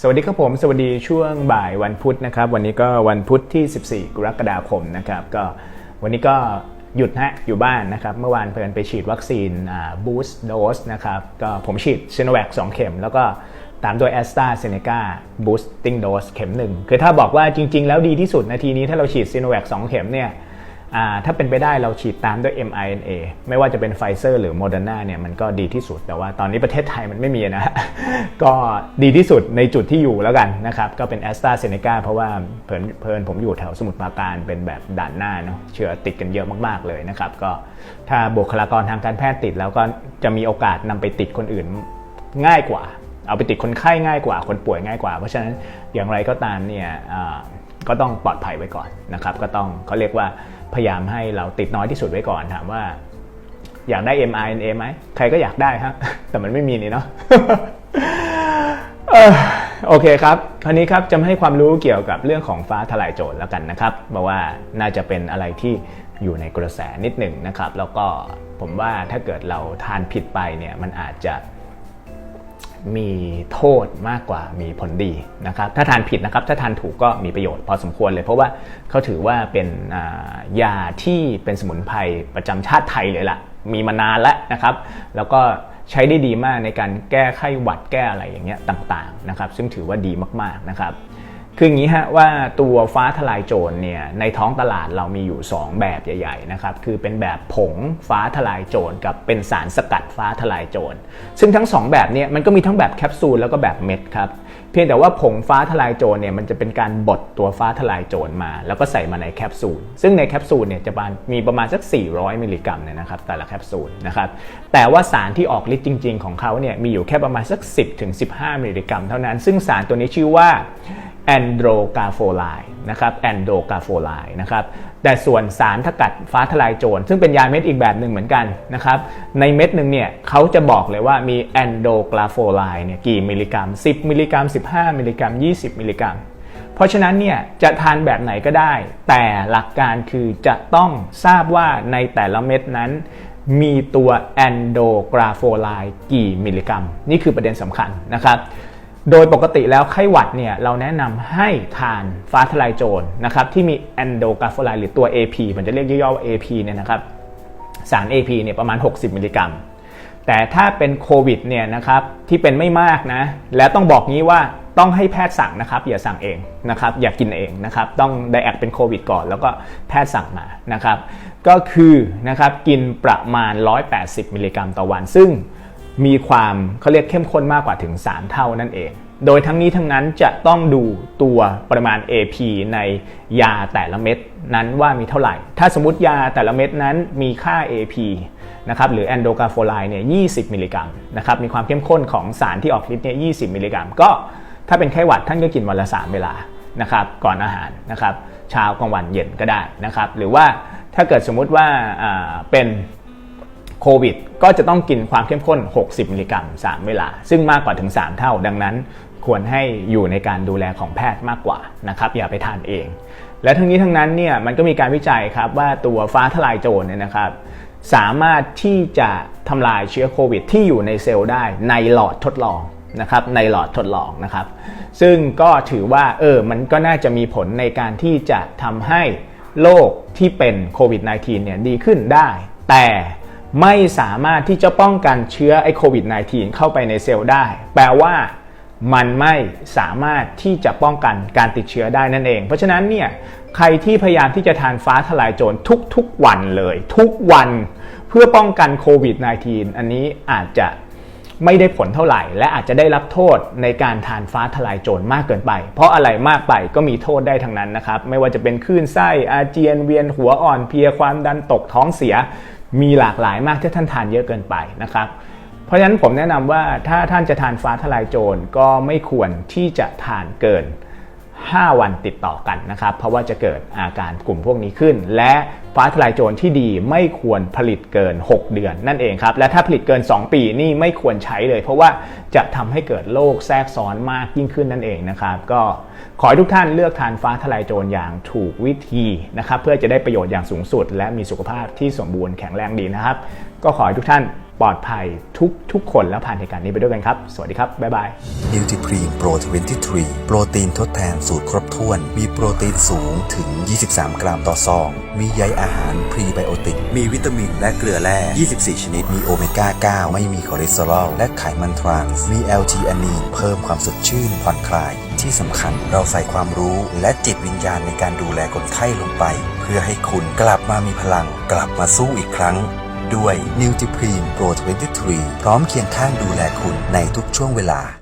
สวัสดีครับผม สวัสดีช่วงบ่ายวันพุธนะครับ วันนี้ก็วันพุธที่ 14 กรกฎาคมนะครับ ก็วันนี้ก็หยุดฮะอยู่บ้านนะครับ เมื่อวานเพลินไปฉีดวัคซีนบูสต์โดสนะครับก็ผมฉีดซีโนแวค2เข็ม แล้วก็ตามด้วยแอสตราเซเนกาบูสติ้งโดสเข็มหนึ่งคือถ้าบอกว่าจริง ๆ แล้วดีที่สุดนาทีนี้ถ้าเราฉีดซีโนแวค2เข็มเนี่ย ถ้าเป็นไปได้เราฉีดตามด้วย mRNA ไม่ว่าจะเป็นไฟเซอร์หรือโมเดอร์นาเนี่ยมันก็ดีที่สุด แต่ว่าตอนนี้ประเทศไทยมันไม่มีนะ ก็ดีที่สุดในจุดที่อยู่แล้วกันนะครับ ก็เป็น a s t r a z เซ e c a เพราะว่าเพลินเพลินผมอยู่แถวสมุทรปราการเป็นแบบด่านหน้าเนาะเชื้อติดกันเยอะมากๆเลยนะครับ ก็ถ้าบุคลากรทางการแพทย์ติดแล้วก็จะมีโอกาสนำไปติดคนอื่นง่ายกว่า เอาไปติดคนไข้ง่ายกว่า คนป่วยง่ายกว่า เพราะฉะนั้นอย่างไรก็ตามเนี่ย ก็ต้องปลอดภัยไว้ก่อนนะครับ ก็ต้องเขาเรียกว่าพยายามให้เราติดน้อยที่สุดไว้ก่อนถามว่าอยากได้ mRNA ไหมใครก็อยากได้ฮะแต่มันไม่มีนี่เนาะโอเคครับ คราวนี้ครับจะให้ความรู้เกี่ยวกับเรื่องของฟ้าทลายโจรแล้วกันนะครับเพราะว่าน่าจะเป็นอะไรที่อยู่ในกระแสนิดหนึ่งนะครับ แล้วก็ผมว่าถ้าเกิดเราทานผิดไปเนี่ยมันอาจจะ มีโทษมากกว่ามีผลดีนะครับ ถ้าทานผิดนะครับ ถ้าทานถูกก็มีประโยชน์พอสมควรเลย เพราะว่าเขาถือว่าเป็นยาที่เป็นสมุนไพรประจำชาติไทยเลยล่ะ มีมานานแล้วนะครับ แล้วก็ใช้ได้ดีมากในการแก้ไข้หวัดแก้อะไรอย่างเงี้ยต่างๆนะครับ ซึ่งถือว่าดีมากๆนะครับ คืออย่างนี้ฮะว่าตัวฟ้าทลายโจรเนี่ยในท้องตลาดเรามีอยู่ 2 แบบใหญ่ๆนะครับคือเป็นแบบผงฟ้าทลายโจรกับเป็นสารสกัดฟ้าทลายโจรซึ่งทั้ง 2 แบบเนี่ยมันก็มีทั้งแบบแคปซูลแล้วก็แบบเม็ดครับเพียงแต่ว่าผงฟ้าทลายโจรเนี่ยมันจะเป็นการบดตัวฟ้าทลายโจรมา แล้วก็ใส่มาในแคปซูลซึ่งในแคปซูลเนี่ยจะมีประมาณสัก 400 มิลลิกรัมเนี่ยนะครับแต่ละแคปซูลนะครับแต่ว่าสารที่ออกฤทธิ์จริง ๆ ของเขาเนี่ยมีอยู่แค่ประมาณสัก 10-15 มิลลิกรัมเท่านั้น ซึ่งสารตัวนี้ชื่อว่า แอนโดรกาโฟไลนะครับแอนโดรกาโฟไลนะครับแต่ส่วนสารสกัดฟ้าทลายโจรซึ่งเป็นยาเม็ดอีกแบบหนึ่งเหมือนกันนะครับในเม็ดหนึ่งเนี่ยเขาจะบอกเลยว่ามีแอนโดกาโฟไลเนี่ยกี่มิลลิกรัม 10 มิลลิกรัม 15 มิลลิกรัม 20 มิลลิกรัม เพราะฉะนั้นเนี่ยจะทานแบบไหนก็ได้ แต่หลักการคือจะต้องทราบว่าในแต่ละเม็ดนั้นมีตัวแอนโดกราโฟไลกี่มิลลิกรัม นี่คือประเด็นสำคัญนะครับ โดยปกติแล้วไข้หวัดเนี่ยเราแนะนำให้ทานฟ้าทลายโจรนะครับที่มีแอนโดกาโฟไลหรือตัว AP มันจะเรียกย่อๆว่า AP เนี่ยนะครับสาร AP เนี่ยประมาณ 60 มิลลิกรัม แต่ถ้าเป็นโควิดเนี่ยนะครับที่เป็นไม่มากนะ และต้องบอกงี้ว่าต้องให้แพทย์สั่งนะครับอย่าสั่งเองนะครับอย่ากินเองนะครับต้องไดแอกเป็นโควิดก่อน แล้วก็แพทย์สั่งมานะครับก็คือนะครับกินประมาณ 180 มิลลิกรัมต่อวัน ซึ่ง มีความเขาเรียกเข้มข้นมากกว่าถึง 3 เท่านั่นเอง โดยทั้งนี้ทั้งนั้นจะต้องดูตัวปริมาณ AP ในยาแต่ละเม็ดนั้นว่ามีเท่าไหร่ ถ้าสมมติยาแต่ละเม็ดนั้นมีค่า AP นะครับหรือแอนโดกาโฟไลเนี่ย 20 มิลลิกรัมนะครับมีความเข้มข้นของสารที่ออกฤทธิ์เนี่ย 20 มิลลิกรัม ก็ถ้าเป็นไข้หวัดท่านก็กินวันละ 3 เวลานะครับก่อนอาหารนะครับเช้ากลางวันเย็นก็ได้นะครับหรือว่าถ้าเกิดสมมุติว่าเป็น โควิดก็จะต้องกินความเข้มข้น 60 มิลลิกรัม 3 เวลา ซึ่งมากกว่าถึง 3 เท่า ดังนั้น ควรให้อยู่ในการดูแลของแพทย์มากกว่านะครับอย่าไปทานเอง และทั้งนี้ทั้งนั้นเนี่ยมันก็มีการวิจัยครับว่าตัวฟ้าทลายโจรเนี่ยนะครับสามารถที่จะทำลายเชื้อโควิด ที่อยู่ในเซลล์ได้ในหลอดทดลองนะครับในหลอดทดลองนะครับ ซึ่งก็ถือว่าเออมันก็น่าจะมีผลในการที่จะทำให้โรคที่เป็นโควิด -19 เนี่ยดีขึ้นได้ แต่ ไม่สามารถที่จะป้องกันเชื้อไอโควิด -19 เข้าไปในเซลล์ได้ แปลว่ามันไม่สามารถที่จะป้องกันการติดเชื้อได้นั่นเอง เพราะฉะนั้นเนี่ยใครที่พยายามที่จะทานฟ้าทลายโจรทุกๆวันเลย ทุกวันเพื่อป้องกันโควิด -19 อันนี้อาจจะไม่ได้ผลเท่าไหร่ และอาจจะได้รับโทษในการทานฟ้าทลายโจรมากเกินไป เพราะอะไรมากไปก็มีโทษได้ทั้งนั้นนะครับ ไม่ว่าจะเป็นคลื่นไส้อาเจียนเวียนหัวอ่อนเพลียความดันตกท้องเสีย มีหลากหลายมากถ้าท่านทานเยอะเกินไปนะครับ เพราะฉะนั้นผมแนะนำว่าถ้าท่านจะทานฟ้าทลายโจรก็ไม่ควรที่จะทานเกิน 5 วันติดต่อกันนะครับ เพราะว่าจะเกิดอาการกลุ่มพวกนี้ขึ้น และ ฟ้าทลายโจรที่ดีไม่ควรผลิตเกิน 6 เดือนนั่นเองครับ และถ้าผลิตเกิน 2 ปีนี่ไม่ควรใช้เลย เพราะว่าจะทำให้เกิดโรคแทรกซ้อนมากยิ่งขึ้นนั่นเองนะครับ ก็ขอให้ทุกท่านเลือกทานฟ้าทลายโจรอย่างถูกวิธีนะครับ เพื่อจะได้ประโยชน์อย่างสูงสุด และมีสุขภาพที่สมบูรณ์แข็งแรงดีนะครับ ก็ขอให้ทุกท่านปลอดภัยทุกทุกคนแล้วผ่านเหตุการณ์นี้ไปด้วยกันครับ สวัสดีครับ บ๊ายบายนิวท r พรีนโปร23 โปรตีนทดแทนสูตรครบถ้วน มีโปรตีนสูงถึง 23 กรัมต่อซอง มีใยอาหารพรีไบโอติก มีวิตามินและเกลือแร่ 24 ชนิด มีโอเมก้า 9 ไม่มีคอเลสเตอรอล และไขมันทรานส์ มี LT อ n นีนเพิ่มความสดชื่นผ่อนคลาย ที่สำคัญเราใส่ความรู้และจิตวิญญาณในการดูแลคนไข้ลงไป เพื่อให้คุณกลับมามีพลัง กลับมาสู้อีกครั้งด้วยนิวท r พรีนโปร23 พร้อมเคียงข้างดูแลคุณในทุกช่วงเวลา